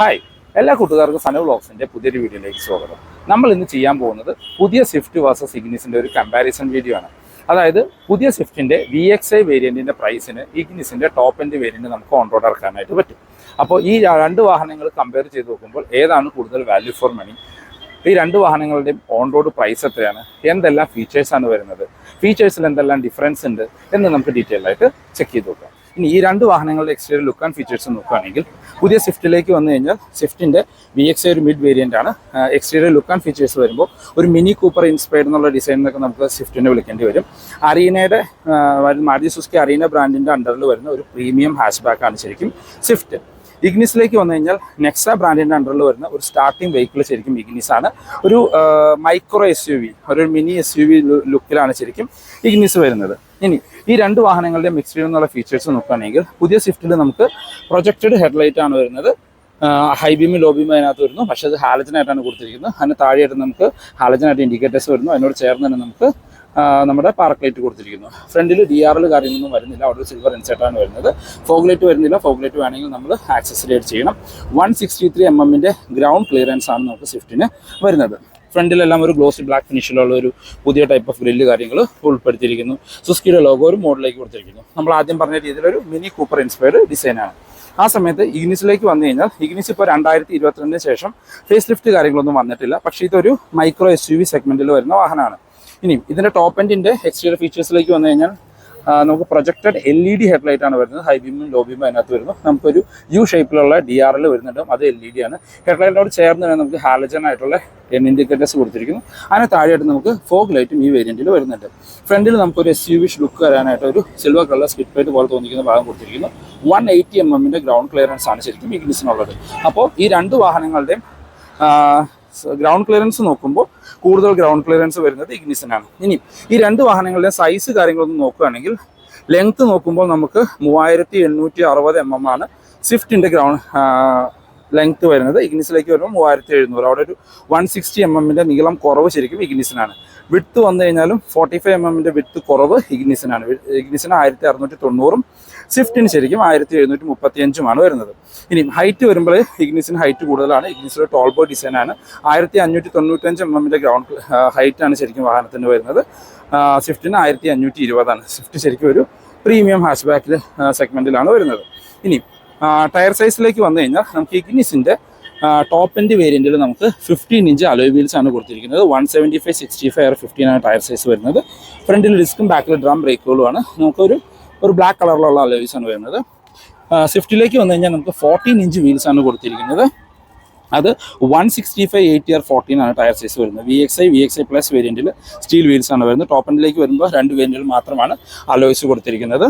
Hi എല്ലാ കൂട്ടുകാർക്കും സന വ്ളോഗ്സിന്റെ പുതിയൊരു വീഡിയോയിലേക്ക് സ്വാഗതം. നമ്മൾ ഇന്ന് ചെയ്യാൻ പോകുന്നത് പുതിയ സ്വിഫ്റ്റ് വേഴ്സസ് ഇഗ്നിസിന്റെ ഒരു കമ്പാരിസൺ വീഡിയോ ആണ്. അതായത് പുതിയ സ്വിഫ്റ്റിന്റെ വി എക്സ് ഐ വേരിയന്റിന്റെ പ്രൈസിന് ഇഗ്നിസിന്റെ ടോപ്പ് എൻഡ് വേരിയന്റ് നമുക്ക് ഓൺ റോഡ് ഇറക്കാനായിട്ട് പറ്റും. അപ്പോൾ ഈ രണ്ട് വാഹനങ്ങൾ കമ്പയർ ചെയ്ത് നോക്കുമ്പോൾ ഏതാണ് കൂടുതൽ വാല്യൂ ഫോർ മണി ഈ രണ്ട് വാഹനങ്ങളുടെയും ഓൺ റോഡ് പ്രൈസ് എത്രയാണ്? എന്തെല്ലാം ഫീച്ചേഴ്സാണ് വരുന്നത്? ഫീച്ചേഴ്സിൽ എന്തെല്ലാം ഡിഫറൻസ് ഉണ്ട്? എന്ന് നമുക്ക് ഡീറ്റെയിൽ ആയിട്ട് ചെക്ക് ചെയ്ത് നോക്കാം. ഇനി ഈ രണ്ട് വാഹനങ്ങളുടെ എക്സ്റ്റീരിയർ ലുക്ക് ആൻഡ് ഫീച്ചേഴ്സ് നോക്കുകയാണെങ്കിൽ പുതിയ സ്വിഫ്റ്റിലേക്ക് വന്നു കഴിഞ്ഞാൽ സ്വിഫ്റ്റിന്റെ വി എക്സ് ഒരു മിഡ് വേരിയന്റ് ആണ്. എക്സ്റ്റീരിയർ ലുക്ക് ആൻഡ് ഫീച്ചേഴ്സ് വരുമ്പോൾ ഒരു മിനി കൂപ്പർ ഇൻസ്പയർഡ് എന്നുള്ള ഡിസൈൻ എന്നൊക്കെ നമുക്ക് സ്വിഫ്റ്റിനെ വിളിക്കേണ്ടി വരും. അറീനയുടെ മാരുതി സുസ്കി അറീന ബ്രാൻഡിന്റെ അണ്ടറിൽ വരുന്ന ഒരു പ്രീമിയം ഹാഷ് ബാക്ക് ആണ് ശരിക്കും സ്വിഫ്റ്റ്. ഇഗ്നിസിലേക്ക് വന്നു കഴിഞ്ഞാൽ നെക്സ ബ്രാൻഡിന്റെ അണ്ടറിൽ വരുന്ന ഒരു സ്റ്റാർട്ടിംഗ് വെഹിക്കിൾ ശരിക്കും ഇഗ്നിസ് ആണ് ഒരു മൈക്രോ എസ് യു വി ഒരു മിനി എസ് യു വി ലുക്കിലാണ് ശരിക്കും ഇഗ്നിസ് വരുന്നത്. ഇനി ഈ രണ്ട് വാഹനങ്ങളുടെ മിക്സ്ഡ് എന്നുള്ള ഫീച്ചേഴ്സ് നോക്കുകയാണെങ്കിൽ പുതിയ സ്വിഫ്റ്റിൽ നമുക്ക് പ്രൊജക്റ്റഡ് ഹെഡ്ലൈറ്റ് ആണ് വരുന്നത്. ഹൈ ബീമും ലോ ബീമും അതിനകത്ത് വരുന്നു. പക്ഷേ അത് ഹാലജനായിട്ടാണ് കൊടുത്തിരിക്കുന്നത്. അതിന് താഴെയായിട്ട് നമുക്ക് ഹാലജനായിട്ട് ഇൻഡിക്കേറ്റേഴ്സ് വരുന്നു. അതിനോട് ചേർന്ന് തന്നെ നമുക്ക് നമ്മുടെ പാർക്ക് ലൈറ്റ് കൊടുത്തിരിക്കുന്നു. ഫ്രണ്ടിൽ ഡി ആർ എൽ കാര്യങ്ങളൊന്നും വരുന്നില്ല. അവിടെ സിൽവർ ഇൻസെറ്റാണ് വരുന്നത്. ഫോഗ് ലൈറ്റ് വരുന്നില്ല. ഫോഗ് ലൈറ്റ് വേണമെങ്കിൽ നമ്മൾ ആക്സസറേറ്റ് ചെയ്യണം. വൺ സിക്സ്റ്റി ത്രീ എം എമ്മിന്റെ ഗ്രൗണ്ട് ക്ലിയറൻസ് ആണ് നമുക്ക് സ്വിഫ്റ്റിന് വരുന്നത്. ഫ്രണ്ടിലെല്ലാം ഒരു ഗ്ലോസി ബ്ലാക്ക് ഫിനിഷിലുള്ള ഒരു പുതിയ ടൈപ്പ് ഓഫ് ഗ്രില്ല് കാര്യങ്ങൾ ഉൾപ്പെടുത്തിയിരിക്കുന്നു. സുസ്കിയുടെ ലോഗോ ഒരു മോഡലിലേക്ക് കൊടുത്തിരിക്കുന്നു. നമ്മൾ ആദ്യം പറഞ്ഞ രീതിയിലൊരു മിനി കൂപ്പർ ഇൻസ്പയർഡ് ഡിസൈനാണ് ആ സമയത്ത് ഇഗ്നിസിലേക്ക് വന്നു കഴിഞ്ഞാൽ ഇഗ്നിസ് ഇപ്പോൾ രണ്ടായിരത്തി ഇരുപത്തിരണ്ടിന് ശേഷം ഫേസ് ലിഫ്റ്റ് കാര്യങ്ങളൊന്നും വന്നിട്ടില്ല. പക്ഷേ ഇതൊരു മൈക്രോ എസ് യു വി വരുന്ന വാഹനമാണ്. ഇനി ഇതിന്റെ ടോപ്പ് എൻഡിന്റെ എക്സ്റ്റീരിയർ ഫീച്ചേഴ്സിലേക്ക് വന്നു കഴിഞ്ഞാൽ നമുക്ക് projected L E D headlight ആണ് വരുന്നത്. ഹൈ ബീമും ലോ ബീമും അതിനകത്ത് വരുന്നു. നമുക്കൊരു യു ഷേപ്പിലുള്ള ഡി ആർ എൽ വരുന്നുണ്ട്. അത് എൽ ഇ ഡി ആണ്. ഹെഡ്ലൈറ്റിനോട് ചേർന്ന് തന്നെ നമുക്ക് ഹാലജൻ ആയിട്ടുള്ള എൻ ഇൻഡിക്കേറ്റേഴ്സ് കൊടുത്തിരിക്കുന്നു. അതിന് താഴെയായിട്ട് നമുക്ക് ഫോഗ് ലൈറ്റും ഈ വേരിയന്റിൽ വരുന്നുണ്ട്. ഫ്രണ്ടിൽ നമുക്കൊരു എസ് യു വിഷ് ലുക്ക് വരാനായിട്ട് ഒരു സിൽവർ കളർ സ്കിറ്റ് പ്ലേറ്റ് പോലെ തോന്നിക്കുന്ന ഭാഗം കൊടുത്തിരിക്കുന്നു. വൺ എയ്റ്റി എം എമ്മിന്റെ ഗ്രൗണ്ട് ക്ലിയറൻസ് ആണ് ശരിക്കും ഈ ഇഗ്നിസിനുള്ളത് അപ്പോൾ ഈ രണ്ട് വാഹനങ്ങളുടെയും ഗ്രൗണ്ട് ക്ലിയറൻസ് നോക്കുമ്പോൾ കൂടുതൽ ഗ്രൗണ്ട് ക്ലിയറൻസ് വരുന്നത് ഇഗ്നിസിനാണ് ഇനി ഈ രണ്ട് വാഹനങ്ങളുടെ സൈസ് കാര്യങ്ങളൊന്നും നോക്കുകയാണെങ്കിൽ ലെങ്ത് നോക്കുമ്പോൾ നമുക്ക് മൂവായിരത്തി എണ്ണൂറ്റി അറുപത് എം എം ആണ് സ്വിഫ്റ്റിന്റെ ഗ്രൗണ്ട് ലെങ്ത് വരുന്നത്. ഇഗ്നിസിലേക്ക് വരുമ്പോൾ മൂവായിരത്തി എഴുന്നൂറ് അവിടെ ഒരു വൺ സിക്സ്റ്റി എം എമ്മിന്റെ നീളം കുറവ് ശരിക്കും ഇഗ്നിസിനാണ് വിട്ത്ത് വന്നു കഴിഞ്ഞാലും ഫോർട്ടി ഫൈവ് എം എമ്മിന്റെ വിട്ത്ത് കുറവ് ഇഗ്നിസിനാണ് ഇഗ്നിസിന് ആയിരത്തി അറുന്നൂറ്റി തൊണ്ണൂറും സ്വിഫ്റ്റിന് ശരിക്കും ആയിരത്തി എഴുന്നൂറ്റി മുപ്പത്തി അഞ്ചുമാണ് വരുന്നത്. ഇനി ഹൈറ്റ് വരുമ്പോൾ ഇഗ്നിസിന് ഹൈറ്റ് കൂടുതലാണ്. ഇഗ്നിസിലെ ടോൾ ബോയ് ഡിസൈനാണ് ആയിരത്തി അഞ്ഞൂറ്റി തൊണ്ണൂറ്റഞ്ച് എം എമ്മിന്റെ ഗ്രൗണ്ട് ഹൈറ്റ് ആണ് ശരിക്കും വാഹനത്തിന് വരുന്നത്. സ്വിഫ്റ്റിന് ആയിരത്തി അഞ്ഞൂറ്റി ഇരുപതാണ് സ്വിഫ്റ്റ് ശരിക്കും ഒരു പ്രീമിയം ഹാഷ് ബാക്കിൽ സെഗ്മെന്റിലാണ് വരുന്നത്. ഇനി ടയർ സൈസിലേക്ക് വന്നു കഴിഞ്ഞാൽ നമുക്ക് ഇഗ്നിസിന്റെ ടോപ്പ് എൻഡ് വേരിയന്റിൽ നമുക്ക് ഫിഫ്റ്റീൻ ഇഞ്ച് അലോയ് വീൽസ് ആണ് കൊടുത്തിരിക്കുന്നത്. One seventy five sixty five fifteen ആണ് ടയർ സൈസ് വരുന്നത്. ഫ്രണ്ടിൽ ഡിസ്കും ബാക്കിൽ ഡ്രം ബ്രേക്കുകളുമാണ് നമുക്കൊരു ഒരു ബ്ലാക്ക് കളറിലുള്ള അലോയ്സ് ആണ് വരുന്നത്. സ്വിഫ്റ്റിലേക്ക് വന്നു കഴിഞ്ഞാൽ നമുക്ക് ഫോർട്ടീൻ ഇഞ്ച് വീൽസ് ആണ് കൊടുത്തിരിക്കുന്നത്. അത് one sixty five eight R fourteen ആണ് ടയർ സൈസ് വരുന്നത്. V X I V X I plus വേരിയന്റിൽ steel wheels ആണ് വരുന്നത്. ടോപ്പ് എൻഡിലേക്ക് വരുമ്പോൾ രണ്ട് വേരിയന്റിൽ മാത്രമാണ് അലോയ്സ് കൊടുത്തിരിക്കുന്നത്.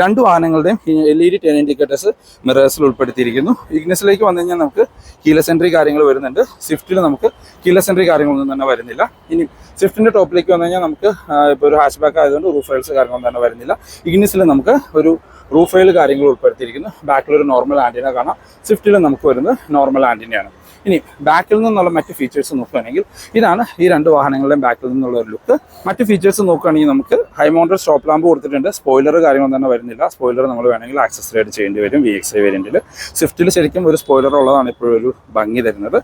രണ്ട് വാഹനങ്ങളുടെയും L E D turn indicators മിറേഴ്സിൽ ഉൾപ്പെടുത്തിയിരിക്കുന്നു. ഇഗ്നസിലേക്ക് വന്നു കഴിഞ്ഞാൽ നമുക്ക് കീല സെൻട്രി കാര്യങ്ങൾ വരുന്നുണ്ട്. സ്വിഫ്റ്റിൽ നമുക്ക് കീല സെൻട്രി കാര്യങ്ങളൊന്നും തന്നെ വരുന്നില്ല. ഇനി സ്വിഫ്റ്റിന്റെ ടോപ്പിലേക്ക് വന്നു കഴിഞ്ഞാൽ നമുക്ക് ഇപ്പോൾ ഒരു ഹാഷ് ബാക്ക് ആയതുകൊണ്ട് റൂഫ് റൈൽസ് കാര്യങ്ങളൊന്നും തന്നെ വരുന്നില്ല. ഇഗ്നിസിൽ നമുക്ക് ഒരു റൂഫ് റെയിൽ കാര്യങ്ങൾ ഉൾപ്പെടുത്തിയിരിക്കുന്നു. ബാക്കിൽ ഒരു നോർമൽ ആന്റിന കാണാം. സ്വിഫ്റ്റിൽ നമുക്ക് വരുന്നത് നോർമൽ ആന്റിനയാണ് ഇനി ബാക്കിൽ നിന്നുള്ള മറ്റ് ഫീച്ചേഴ്സ് നോക്കുകയാണെങ്കിൽ ഇതാണ് ഈ രണ്ട് വാഹനങ്ങളുടെയും ബാക്കിൽ നിന്നുള്ള ഒരു ലുക്ക് മറ്റ് ഫീച്ചേഴ്സ് നോക്കുകയാണെങ്കിൽ നമുക്ക് ഹൈ മൗണ്ടഡ് സ്റ്റോപ്പ് ലാമ്പ് കൊടുത്തിട്ടുണ്ട്. സ്പോയിലർ കാര്യങ്ങൾ തന്നെ വരുന്നില്ല. സ്പോയിലർ നമ്മൾ വേണമെങ്കിൽ ആക്സസറേറ്റ് ചെയ്യേണ്ടി വരും വി എക്സ് ഐ വേരിയന്റിൽ സ്വിഫ്റ്റിൽ ശരിക്കും ഒരു സ്പോയിലർ ഉള്ളതാണ് ഇപ്പോഴും ഒരു ഭംഗി തരുന്നത്.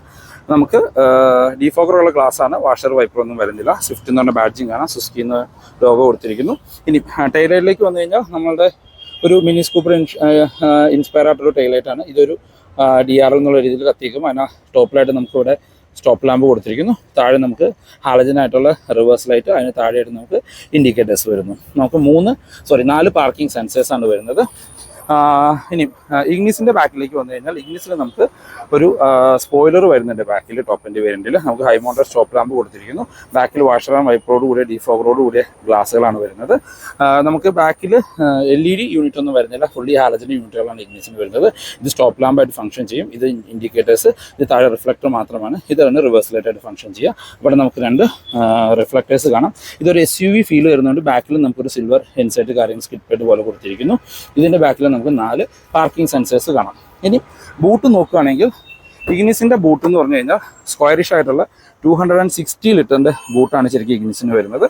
നമുക്ക് ഡിഫോക്കറുള്ള ഗ്ലാസ് ആണ്. വാഷർ വൈപ്പർ ഒന്നും വരുന്നില്ല. സ്വിഫ്റ്റ് എന്ന് പറഞ്ഞ ബാഡ്ജിങ് ആണ് സുസ്കി എന്ന് ലോഗോ കൊടുത്തിരിക്കുന്നു. ഇനി ടൈലറിലേക്ക് വന്നു കഴിഞ്ഞാൽ നമ്മളുടെ ഒരു മിനി സ്കൂപ്പർ ഇൻസ്പയർ ടൈലൈറ്റ് ആണ്. ഇതൊരു ഡി ആർ എന്നുള്ള രീതിയിൽ കത്തിക്കും. അതിന് ടോപ്പിലായിട്ട് നമുക്ക് ഇവിടെ സ്റ്റോപ്പ് ലാമ്പ് കൊടുത്തിരിക്കുന്നു. താഴെ നമുക്ക് ഹാലജൻ ആയിട്ടുള്ള റിവേഴ്സ് ലൈറ്റ് അതിന് താഴെയായിട്ട് നമുക്ക് ഇൻഡിക്കേറ്റേഴ്സ് വരുന്നു. നമുക്ക് മൂന്ന് സോറി നാല് പാർക്കിംഗ് സെൻസേഴ്സ് ആണ് വരുന്നത്. ഇനി ഇഗ്നിസിന്റെ ബാക്കിലേക്ക് വന്നു കഴിഞ്ഞാൽ ഇഗ്നിസിൽ നമുക്ക് ഒരു സ്പോയിലർ വരുന്നുണ്ട് ബാക്കിൽ ടോപ്പിന്റെ വേരിയന്റിൽ നമുക്ക് ഹൈ മോട്ടർ സ്റ്റോപ്പ് ലാമ്പ് കൊടുത്തിരിക്കുന്നു. ബാക്കിൽ വാഷർ ആൻഡ് വൈപ്പറോട് കൂടിയ ഡിഫോഗറോട് കൂടിയ ഗ്ലാസ്സുകളാണ് വരുന്നത്. നമുക്ക് ബാക്കിൽ എൽ ഇ ഡി യൂണിറ്റ് ഒന്നും വരുന്നില്ല. ഫുള്ളി ഹാലജൻ യൂണിറ്റുകളാണ് ഇഗ്നിസിന് വരുന്നത്. ഇത് സ്റ്റോപ്പ് ലാമ്പായിട്ട് ഫംഗ്ഷൻ ചെയ്യും. ഇത് ഇൻഡിക്കേറ്റേഴ്സ് ഇത് താഴെ റിഫ്ലക്ടർ മാത്രമാണ്. ഇത് റിവേഴ്സ് ലൈറ്റായിട്ട് ഫംഗ്ഷൻ ചെയ്യുക. ഇവിടെ നമുക്ക് രണ്ട് റിഫ്ലക്ടേഴ്സ് കാണാം. ഇതൊരു എസ് യു വി ഫീൽ വരുന്നുണ്ട്. ബാക്കിൽ നമുക്കൊരു സിൽവർ ഹെൻസെറ്റ് കാര്യങ്ങൾ സ്കിറ്റ് പോലെ കൊടുത്തിരിക്കുന്നു. ഇതിന്റെ ബാക്കിൽ നമുക്ക് നാല് പാർക്കിംഗ് സെൻസേഴ്സ് കാണാം. ഇനി ബൂട്ട് നോക്കുകയാണെങ്കിൽ ഇഗ്നിസിന്റെ ബൂട്ട് എന്ന് പറഞ്ഞു കഴിഞ്ഞാൽ സ്ക്വയറിഷ് ആയിട്ടുള്ള ടു ഹൺഡ്രഡ് ആൻഡ് സിക്സ്റ്റി ലിറ്ററിന്റെ ബൂട്ടാണ് ശരിക്കും ഇഗ്നിസിന് വരുന്നത്.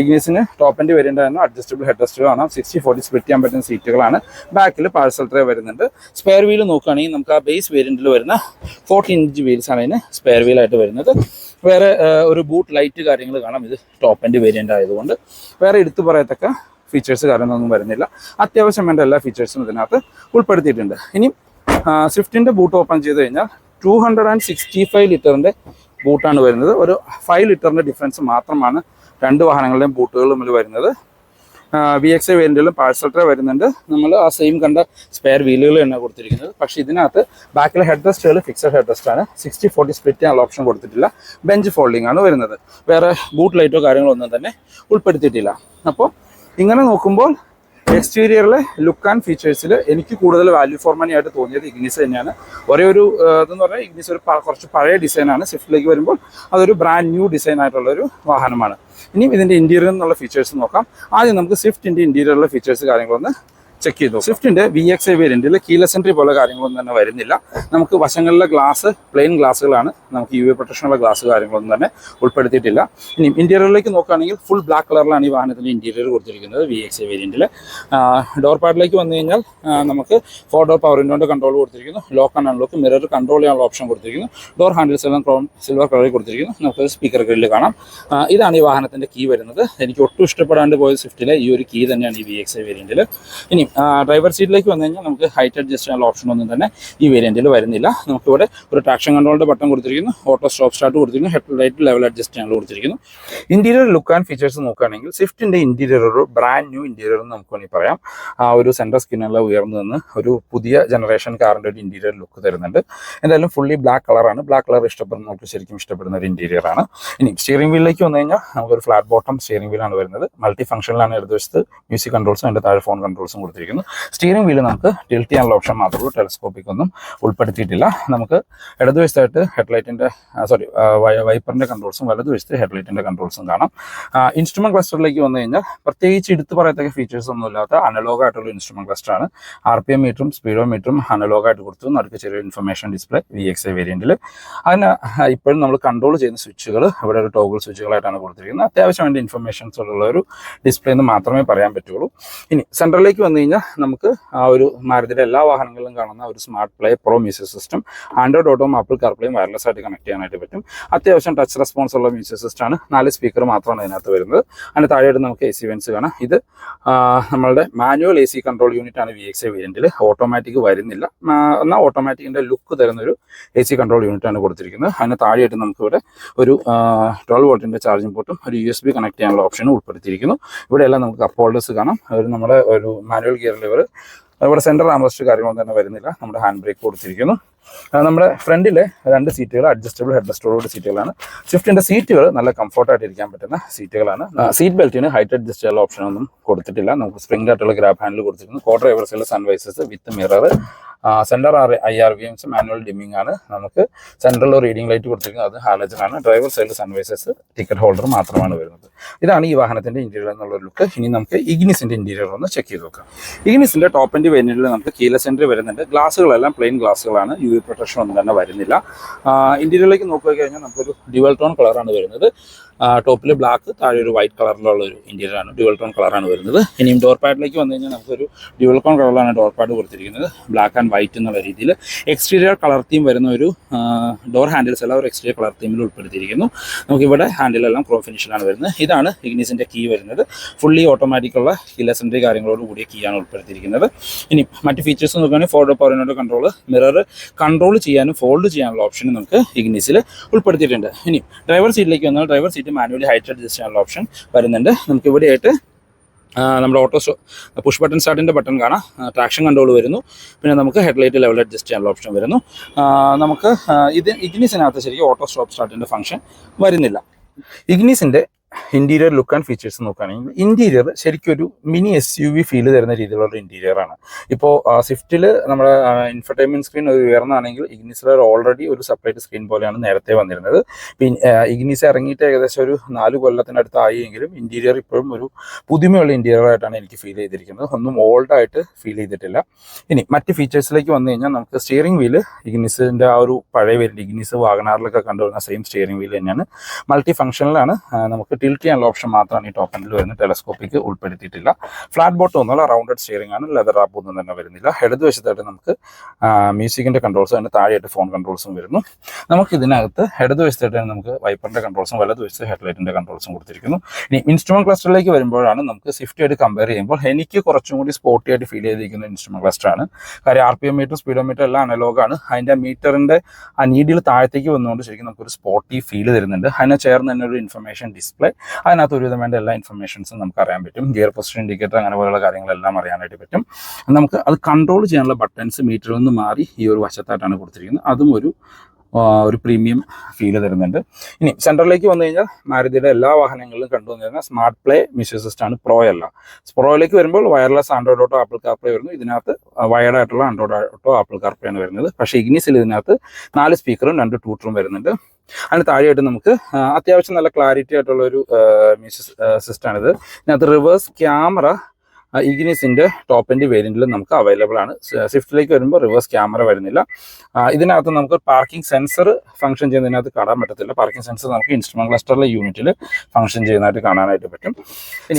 ഇഗ്നിസിന് ടോപ്പ് എന്റെ വേരിയന്റ് അഡ്ജസ്റ്റബിൾ ഹെഡ് റെസ്റ്റ് കാണാം. സിക്സ്റ്റി ഫോർട്ടി സ്പ്ലിറ്റ് ചെയ്യാൻ പറ്റുന്ന സീറ്റുകളാണ് ബാക്കിൽ പാഴ്സൽ ട്രേ വരുന്നുണ്ട്. സ്പെയർ വീൽ നോക്കുകയാണെങ്കിൽ നമുക്ക് ആ ബേസ് വേരിയന്റിൽ വരുന്ന ഫോർട്ടി ഇഞ്ച് വീൽസ് ആണ് ഇതിന് സ്പെയർ വീലായിട്ട് വരുന്നത്. വേറെ ഒരു ബൂട്ട് ലൈറ്റ് കാര്യങ്ങൾ കാണാം. ഇത് ടോപ്പ് എന്റെ വേരിയന്റ് ആയതുകൊണ്ട്. വേറെ എടുത്തു പറയത്തക്ക ഫീച്ചേഴ്സ് കാര്യങ്ങളൊന്നും വരുന്നില്ല. അത്യാവശ്യം വേണ്ട എല്ലാ ഫീച്ചേഴ്സും ഇതിനകത്ത് ഉൾപ്പെടുത്തിയിട്ടുണ്ട്. ഇനി സ്വിഫ്റ്റിന്റെ ബൂട്ട് ഓപ്പൺ ചെയ്ത് കഴിഞ്ഞാൽ two hundred and sixty five ലിറ്ററിന്റെ ബൂട്ടാണ് വരുന്നത്. ഒരു ഫൈവ് ലിറ്ററിന്റെ ഡിഫറൻസ് മാത്രമാണ് രണ്ട് വാഹനങ്ങളുടെയും ബൂട്ടുകൾ വരുന്നത്. വി എക്സ് ഐ വേരിയന്റിലും പാഴ്സൽ ട്രേ വരുന്നുണ്ട്. നമ്മൾ ആ സെയിം കണ്ട സ്പെയർ വീലുകൾ തന്നെ കൊടുത്തിരിക്കുന്നത്. പക്ഷേ ഇതിനകത്ത് ബാക്കിലെ ഹെഡ് റെസ്റ്റുകൾ ഫിക്സഡ് ഹെഡ് റെസ്റ്റ് ആണ് സിക്സ്റ്റി ഫോർട്ടി സ്പ്ലിറ്റ് ആ ഓപ്ഷൻ കൊടുത്തിട്ടില്ല. ബെഞ്ച് ഫോൾഡിംഗ് ആണ് വരുന്നത്. വേറെ ബൂട്ട് ലൈറ്റോ കാര്യങ്ങളോ ഒന്നും തന്നെ ഉൾപ്പെടുത്തിയിട്ടില്ല. അപ്പോൾ ഇങ്ങനെ നോക്കുമ്പോൾ എക്സ്റ്റീരിയറിലെ ലുക്ക് ആൻഡ് ഫീച്ചേഴ്സിൽ എനിക്ക് കൂടുതൽ വാല്യൂ ഫോർ മണി ആയിട്ട് തോന്നിയത് ഇഗ്നിസ് തന്നെയാണ്. ഒരേ ഒരു ഇതെന്ന് പറഞ്ഞാൽ ഇഗ്നിസ് ഒരു കുറച്ച് പഴയ ഡിസൈനാണ് സ്വിഫ്റ്റിലേക്ക് വരുമ്പോൾ അതൊരു ബ്രാൻഡ് ന്യൂ ഡിസൈൻ ആയിട്ടുള്ള ഒരു വാഹനമാണ്. ഇനിയും ഇതിന്റെ ഇന്റീരിയർ എന്നുള്ള ഫീച്ചേഴ്സ് നോക്കാം. ആദ്യം നമുക്ക് സ്വിഫ്റ്റിന്റെ ഇന്റീരിയറിലെ ഫീച്ചേഴ്സ് കാര്യങ്ങളൊന്ന് ചെക്ക് ചെയ്തു സ്വിഫ്റ്റിന്റെ വി എക്സ് ഐ വേരിയന്റിൽ കീലസ് എൻട്രി പോലെ കാര്യങ്ങളൊന്നും തന്നെ വരുന്നില്ല. നമുക്ക് വശങ്ങളിലെ ഗ്ലാസ് പ്ലെയിൻ ഗ്ലാസ്സുകളാണ് നമുക്ക് യു വി പ്രൊട്ടക്ഷനുള്ള ഗ്ലാസ് കാര്യങ്ങളൊന്നും തന്നെ ഉൾപ്പെടുത്തിയിട്ടില്ല. ഇനി ഇന്റീരിയറിലേക്ക് നോക്കുകയാണെങ്കിൽ ഫുൾ ബ്ലാക്ക് കളറിലാണ് ഈ വാഹനത്തിന്റെ ഇന്റീരിയർ കൊടുത്തിരിക്കുന്നത് വി എക്സ് ഐ വേരിയന്റിൽ ഡോർ പാഡിലേക്ക് വന്നു കഴിഞ്ഞാൽ നമുക്ക് ഫോർ ഡോർ പവർ വിൻഡോന്റെ കൺട്രോൾ കൊടുത്തിരിക്കുന്നു. Lock and unlock mirror control ചെയ്യാനുള്ള ഓപ്ഷൻ കൊടുത്തിരിക്കുന്നു. ഡോർ ഹാൻഡിൽസ് എല്ലാം ക്രോം സിൽവർ കളറിൽ കൊടുത്തിരിക്കുന്നു. നമുക്ക് സ്പീക്കർ ഗ്രില്ല് കാണാം. ഇതാണ് ഈ വാഹനത്തിന്റെ കീ വരുന്നത്. എനിക്ക് ഒട്ടും ഇഷ്ടപ്പെടാണ്ട് പോയ സ്വിഫ്റ്റിലെ ഈ ഒരു കീ തന്നെയാണ് ഈ വി എക്സ് ഐ വേരിയന്റിൽ ഇനി ഡ്രൈവർ സീറ്റിലേക്ക് വന്നു കഴിഞ്ഞാൽ നമുക്ക് ഹൈറ്റ് അഡ്ജസ്റ്റ് ചെയ്യാനുള്ള ഓപ്ഷൻ ഒന്നും തന്നെ ഈ വേരിയന്റിൽ വരുന്നില്ല. നമുക്കിവിടെ ഒരു ട്രാക്ഷൻ കൺട്രോളിന്റെ ബട്ടൺ കൊടുത്തിരിക്കുന്നു. ഓട്ടോ സ്റ്റോപ്പ് സ്റ്റാർട്ട് കൊടുത്തിരിക്കുന്നു. ഹെഡ് ലൈറ്റ് ലെവൽ അഡ്ജസ്റ്റ് ചെയ്യാനുള്ള കൊടുത്തിരിക്കുന്നു. ഇന്റീരിയർ ലുക്ക് ആൻഡ് ഫീച്ചേഴ്സ് നോക്കുകയാണെങ്കിൽ സ്വിഫ്റ്റിന്റെ ഇന്റീരിയർ ഒരു ബ്രാൻഡ് ന്യൂ ഇന്റീരിയർ എന്ന് നമുക്ക് വേണമെങ്കിൽ പറയാം. ആ ഒരു സെൻട്രൽ സ്കിന്നെല്ലാം ഉയർന്നു നിന്ന് ഒരു പുതിയ ജനറേഷൻ കാറിന്റെ ഒരു ഇന്റീരിയർ ലുക്ക് തരുന്നുണ്ട്. എന്തായാലും ഫുള്ളി ബ്ലാക്ക് കളറാണ് ബ്ലാക്ക് കളർ ഇഷ്ടപ്പെടുന്നവർക്ക് ശരിക്കും ഇഷ്ടപ്പെടുന്ന ഒരു ഇന്റീരിയർ ആണ്. ഇനി സ്റ്റിയറിംഗ് വീലിലേക്ക് വന്നു കഴിഞ്ഞാൽ നമുക്കൊരു ഫ്ലാറ്റ് ബോട്ടം സ്റ്റിയറിംഗ് വീലാണ് വരുന്നത്. മൾട്ടി ഫംഗ്ഷനിലാണ് ഇടതുവശത്ത്. മ്യൂസിക് കൺട്രോൾസും അതിന്റെ താഴെ ഫോൺ കൺട്രോൾസും കൊടുത്തിരിക്കുന്നു സ്റ്റിയറിംഗ് വീൽ നമുക്ക് ടിൽറ്റ് ചെയ്യാനുള്ള ഓപ്ഷൻ മാത്രമേ ഉള്ളൂ. ടെലസ്കോപ്പിക് ഒന്നും ഉൾപ്പെടുത്തിയിട്ടില്ല. നമുക്ക് ഇടതുവശത്തായിട്ട് ഹെഡ്ലൈറ്റിന്റെ സോറി വൈപ്പറിന്റെ കൺട്രോൾസും വലതുവശത്ത് ഹെഡ്ലൈറ്റിന്റെ കൺട്രോൾസും കാണാം. ഇൻസ്ട്രുമെന്റ് ക്ലസ്റ്ററിലേക്ക് വന്നു കഴിഞ്ഞാൽ പ്രത്യേകിച്ച് എടുത്തു പറയത്തക്ക ഫീച്ചേഴ്സ് ഒന്നും ഇല്ലാത്ത അനലോഗായിട്ടുള്ള ഇൻസ്ട്രുമെന്റ് ക്ലസ്റ്റർ ആണ്. ആർ പി എം മീറ്ററും സ്പീഡോ മീറ്ററും അനലോഗ് ആയിട്ട് കൊടുത്തു. നടുക്ക് ചെറിയ information display V X I വേരിയന്റിൽ അതിന് ഇപ്പോഴും നമ്മൾ കൺട്രോൾ ചെയ്യുന്ന സ്വിച്ചുകൾ ഇവിടെ ഒരു ടോഗിൾ സ്വിച്ചുകളായിട്ടാണ് കൊടുത്തിരിക്കുന്നത്. അത്യാവശ്യം വേണ്ട ഇൻഫർമേഷൻസ് ഉള്ള ഒരു ഡിസ്പ്ലേ എന്ന് മാത്രമേ പറയാൻ പറ്റുള്ളൂ. ഇനി സെൻട്രലിലേക്ക് വന്നു കഴിഞ്ഞാൽ നമുക്ക് ആ ഒരു മാരുതിയുടെ എല്ലാ വാഹനങ്ങളിലും കാണുന്ന ഒരു smart play pro music system Android auto Apple കാർപ്ലേയും wireless ആയിട്ട് കണക്ട് ചെയ്യാനായിട്ട് പറ്റും. അത്യാവശ്യം ടച്ച് റെസ്പോൺസ് ഉള്ള മ്യൂസിക് സിസ്റ്റം ആണ്. നാല് സ്പീക്കർ മാത്രമാണ് അതിനകത്ത് വരുന്നത്. അതിന് താഴെയായിട്ട് നമുക്ക് എ സി വെൻസ് കാണാം. ഇത് നമ്മളുടെ manual A C control unit ആണ് വി എക്സ് ഐ വേരിയന്റിൽ ഓട്ടോമാറ്റിക് വരുന്നില്ല. എന്നാൽ ഓട്ടോമാറ്റിക്കിന്റെ ലുക്ക് തരുന്നൊരു എ സി കൺട്രോൾ യൂണിറ്റ് ആണ് കൊടുത്തിരിക്കുന്നത്. അതിന് താഴെയായിട്ട് നമുക്കിവിടെ ഒരു ട്വൽവ് വോൾട്ടിന്റെ ചാർജിംഗ് പോർട്ടും ഒരു യു എസ് ബി കണക്ട് ചെയ്യാനുള്ള ഓപ്ഷനും ഉൾപ്പെടുത്തിയിരിക്കുന്നു. ഇവിടെയെല്ലാം നമുക്ക് കപ്പ് ഹോൾഡേഴ്സ് കാണാം. ഒരു നമ്മുടെ ഒരു മാനുവൽ ഗിയർ ലിവർ ഇവിടെ സെന്റർ ആംബസ്റ്റ് കാര്യങ്ങളൊന്നും തന്നെ വരുന്നില്ല. നമ്മുടെ ഹാൻഡ് ബ്രേക്ക് കൊടുത്തിരിക്കുന്നു. നമ്മുടെ ഫ്രണ്ടിലെ രണ്ട് സീറ്റുകൾ അഡ്ജസ്റ്റബിൾ ഹെഡ് റെസ്റ്റോട് സീറ്റുകളാണ് സ്വിഫ്റ്റിന്റെ സീറ്റുകൾ നല്ല കംഫർട്ടായിട്ട് ഇരിക്കാൻ പറ്റുന്ന സീറ്റുകളാണ് സീറ്റ് ബെൽറ്റിന് ഹൈറ്റ് അഡ്ജസ്റ്റ് ചെയ്യാനുള്ള ഓപ്ഷൻ ഒന്നും കൊടുത്തിട്ടില്ല. നമുക്ക് സ്പ്രിംഗ് ആയിട്ടുള്ള ഗ്രാബ് ഹാൻഡിൽ കൊടുത്തിരിക്കുന്നു. കോ ഡ്രൈവേഴ്സിലെ sun visors with mirror centre R I R V Ms manual dimming ആണ് നമുക്ക് സെൻട്രൽ റീഡിംഗ് ലൈറ്റ് കൊടുത്തിരിക്കുന്നത്. അത് ഹാലജൻ ആണ്. Driver side sun visors ticket holder മാത്രമാണ് വരുന്നത്. ഇതാണ് ഈ വാഹനത്തിന്റെ ഇന്റീരിയർ എന്നുള്ള ലുക്ക് ഇനി നമുക്ക് ഇഗ്നിസിന്റെ ഇന്റീരിയർ ഒന്ന് ചെക്ക് ചെയ്ത് നോക്കാം. ഇഗ്നിസിന്റെ ടോപ്പ് ആൻഡ് വേരിയന്റിൽ നമുക്ക് കീല എൻട്രി വരുന്നുണ്ട്. ഗ്ലാസ്സുകളെല്ലാം പ്ലെയിൻ ഗ്ലാസ്സുകളാണ് യു വി പ്രൊട്ടക്ഷൻ ഒന്നും തന്നെ വരുന്നില്ല. ഇന്റീരിയറിലേക്ക് നോക്കുക കഴിഞ്ഞാൽ നമുക്കൊരു ഡ്യുവൽ ടോൺ കളറാണ് വരുന്നത്. ടോപ്പിൽ ബ്ലാക്ക് താഴെ ഒരു വൈറ്റ് കളറിലുള്ള ഒരു ഇന്റീരിയർ ആണ്. ഡ്യുവൽ ടോൺ കളറാണ് വരുന്നത്. ഇനിയും ഡോർ പാഡിലേക്ക് വന്നു കഴിഞ്ഞാൽ നമുക്കൊരു ഡ്യുവൽ ടോൺ കളറിലാണ് ഡോർ പാഡ് കൊടുത്തിരിക്കുന്നത്. ബ്ലാക്ക് ആൻഡ് വൈറ്റ് എന്നുള്ള രീതിയിൽ എക്സ്റ്റീരിയർ കളർ തീം വരുന്ന ഒരു ഡോർ ഹാൻഡിൽസ് എല്ലാം ഒരു എക്സ്റ്റീരിയർ കളർ തീമിൽ ഉൾപ്പെടുത്തിയിരിക്കുന്നു. നമുക്കിവിടെ ഹാൻഡിലെല്ലാം ക്രോ ഫിനിഷിലാണ് വരുന്നത്. ഇതാണ് ഇഗ്നീസിന്റെ കീ വരുന്നത്. ഫുള്ളി ഓട്ടോമാറ്റിക് ഉള്ള കിലസെൻട്രി കാര്യങ്ങളോട് കൂടിയ കീ ആണ് ഉൾപ്പെടുത്തിയിരിക്കുന്നത്. ഇനി മറ്റ് ഫീച്ചേഴ്സ് നോക്കുകയാണെങ്കിൽ ഫോർഡ് പവറിനോട് കൺട്രോൾ മിറർ കൺട്രോൾ ചെയ്യാനും ഫോൾഡ് ചെയ്യാനുള്ള ഓപ്ഷൻ നമുക്ക് ഇഗ്നീസിൽ ഉൾപ്പെടുത്തിയിട്ടുണ്ട്. ഇനി ഡ്രൈവർ സീറ്റിലേക്ക് വന്നാൽ driver seat manually height adjust ചെയ്യാനുള്ള ഓപ്ഷൻ വരുന്നുണ്ട്. നമുക്ക് ഇവിടെയായിട്ട് നമ്മുടെ ഓട്ടോ പുഷ് ബട്ടൺ സ്റ്റാർട്ടിന്റെ ബട്ടൺ കാണാം. ട്രാക്ഷൻ കൺട്രോൾ വരുന്നു. പിന്നെ നമുക്ക് ഹെഡ്ലൈറ്റ് ലെവൽ അഡ്ജസ്റ്റ് ചെയ്യാനുള്ള ഓപ്ഷൻ വരുന്നു. നമുക്ക് ഇത് ഇഗ്നീസിനകത്ത് ശരിക്കും ഓട്ടോ സ്റ്റോപ്പ് സ്റ്റാർട്ടിന്റെ ഫംഗ്ഷൻ വരുന്നില്ല. ഇഗ്നീസിന്റെ ഇന്റീരിയർ ലുക്ക് ആൻഡ് ഫീച്ചേഴ്സ് നോക്കുകയാണെങ്കിൽ ഇന്റീരിയർ ശരിക്കും ഒരു mini S U V feel തരുന്ന രീതിയിലുള്ള ഇന്റീരിയർ ആണ്. ഇപ്പോൾ സ്വിഫ്റ്റിൽ നമ്മുടെ ഇൻഫർടൈൻമെന്റ് സ്ക്രീൻ ഒരു ഉയർന്നാണെങ്കിൽ ഇഗ്നിസിലർ ഓൾറെഡി ഒരു സെപ്പറേറ്റ് സ്ക്രീൻ പോലെയാണ് നേരത്തെ വന്നിരുന്നത്. പിന്നെ ഇഗ്നിസ് ഇറങ്ങിയിട്ട് ഏകദേശം ഒരു നാല് കൊല്ലത്തിനടുത്തായി എങ്കിലും ഇന്റീരിയർ ഇപ്പോഴും ഒരു പുതുമയുള്ള ഇന്റീരിയർ ആയിട്ടാണ് എനിക്ക് ഫീൽ ചെയ്തിരിക്കുന്നത്. ഒന്നും ഓൾഡ് ആയിട്ട് ഫീൽ ചെയ്തിട്ടില്ല. ഇനി മറ്റ് ഫീച്ചേഴ്സിലേക്ക് വന്നു കഴിഞ്ഞാൽ നമുക്ക് സ്റ്റിയറിംഗ് വീൽ ഇഗ്നിസിന്റെ ആ ഒരു പഴയ വരുന്ന ഇഗ്നിസ് വാഗനാറിലൊക്കെ കണ്ടുവരുന്ന സെയിം സ്റ്റിയറിംഗ് വീൽ തന്നെയാണ്. മൾട്ടി ഫംഗ്ഷനിലാണ് നമുക്ക് ടിൽറ്റ് ചെയ്യാനുള്ള ഓപ്ഷൻ മാത്രമാണ് ഈ ടോപ്പ് വരുന്നത്. ടെലസ്കോപ്പിക്ക് ഉൾപ്പെടുത്തിയിട്ടില്ല. ഫ്ലാറ്റ് ബോട്ട് ഒന്നുമല്ല റൗണ്ടഡ് സ്റ്റിയറിംഗ് ആണ്. ലെതർ ആപ്പ് ഒന്നും തന്നെ വരുന്നില്ല. ഇടതുവശത്തായിട്ട് നമുക്ക് മ്യൂസിക്കിന്റെ കൺട്രോൾസും അതിന് താഴെയായിട്ട് ഫോൺ കൺട്രോൾസും വരുന്നു. നമുക്ക് ഇതിനകത്ത് ഇടതുവശത്തായിട്ട് നമുക്ക് വൈപ്പറിന്റെ കൺട്രോൾസും വലത് വശത്ത് ഹെഡ്ലൈറ്റിന്റെ കൺട്രോൾസും കൊടുത്തിരിക്കുന്നു. ഇനി ഇൻസ്ട്രുമെന്റ് ക്ലസ്റ്ററിലേക്ക് വരുമ്പോഴാണ് നമുക്ക് സ്വിഫ്റ്റ് ആയിട്ട് കമ്പയർ ചെയ്യുമ്പോൾ എനിക്ക് കുറച്ചും കൂടി സ്പോർട്ടി ആയിട്ട് ഫീൽ ചെയ്തിരിക്കുന്ന ഇൻസ്ട്രുമെന്റ് ക്ലസ്റ്റർ ആണ്. കാര്യം R P M meter speedo meter എല്ലാം അനലോഗാണ് അതിന്റെ മീറ്ററിന്റെ ആ നീഡിൽ താഴത്തേക്ക് വന്നുകൊണ്ട് ശരിക്കും നമുക്കൊരു സ്പോർട്ടി ഫീൽ തരുന്നുണ്ട്. അതിനെ ചേർന്ന് തന്നെ ഒരു ഇൻഫർമേഷൻ ഡിസ്പ്ലേ അതിനകത്ത് ഒരുവിധം വേണ്ട എല്ലാ ഇൻഫർമേഷൻസും നമുക്ക് അറിയാൻ പറ്റും. ഗിയർ പൊസിഷൻ ഇൻഡിക്കേറ്റർ അങ്ങനെ പോലുള്ള കാര്യങ്ങളെല്ലാം അറിയാനായിട്ട് പറ്റും. നമുക്ക് അത് കൺട്രോൾ ചെയ്യാനുള്ള ബട്ടൺസ് മീറ്ററിൽ നിന്ന് മാറി ഈ ഒരു വശത്തായിട്ടാണ് കൊടുത്തിരിക്കുന്നത്. അതും ഒരു ഒരു പ്രീമിയം ഫീൽ തരുന്നുണ്ട്. ഇനി സെന്ററിലേക്ക് വന്നു കഴിഞ്ഞാൽ മാരുതിയുടെ എല്ലാ വാഹനങ്ങളിലും കണ്ടുവന്നിരുന്ന സ്മാർട്ട് പ്ലേ മ്യൂസിക് സിസ്റ്റം ആണ് പ്രോ അല്ല പ്രോയിലേക്ക് വരുമ്പോൾ wireless Android auto Apple CarPlay വരുന്നു. ഇതിനകത്ത് വയർഡ് ആയിട്ടുള്ള ആൻഡ്രോയിഡ് ഓട്ടോ ആപ്പിൾ കാർപ്ലേ ആണ് വരുന്നത്. പക്ഷേ ഇഗ്നിസിൽ ഇതിനകത്ത് നാല് സ്പീക്കറും രണ്ട് ട്യൂട്ടറും വരുന്നുണ്ട്. അതിന് താഴെയായിട്ട് നമുക്ക് അത്യാവശ്യം നല്ല ക്ലാരിറ്റി ആയിട്ടുള്ള ഒരു മ്യൂസിക് സിസ്റ്റമാണിത് ഇതിനകത്ത് റിവേഴ്സ് ക്യാമറ ഇഗ്നിസിന്റെ ടോപ്പ് എൻഡ് വേരിയന്റിൽ നമുക്ക് അവൈലബിൾ ആണ്. സ്വിഫ്റ്റിലേക്ക് വരുമ്പോൾ റിവേഴ്സ് ക്യാമറ വരുന്നില്ല. ഇതിനകത്ത് നമുക്ക് പാർക്കിംഗ് സെൻസർ ഫംഗ്ഷൻ ചെയ്യുന്നതിനകത്ത് കാണാൻ പറ്റത്തില്ല. പാർക്കിംഗ് സെൻസർ നമുക്ക് ഇൻസ്ട്രുമെന്റ് ക്ലസ്റ്ററിലെ യൂണിറ്റിൽ ഫംഗ്ഷൻ ചെയ്യുന്നതായിട്ട് കാണാനായിട്ട് പറ്റും.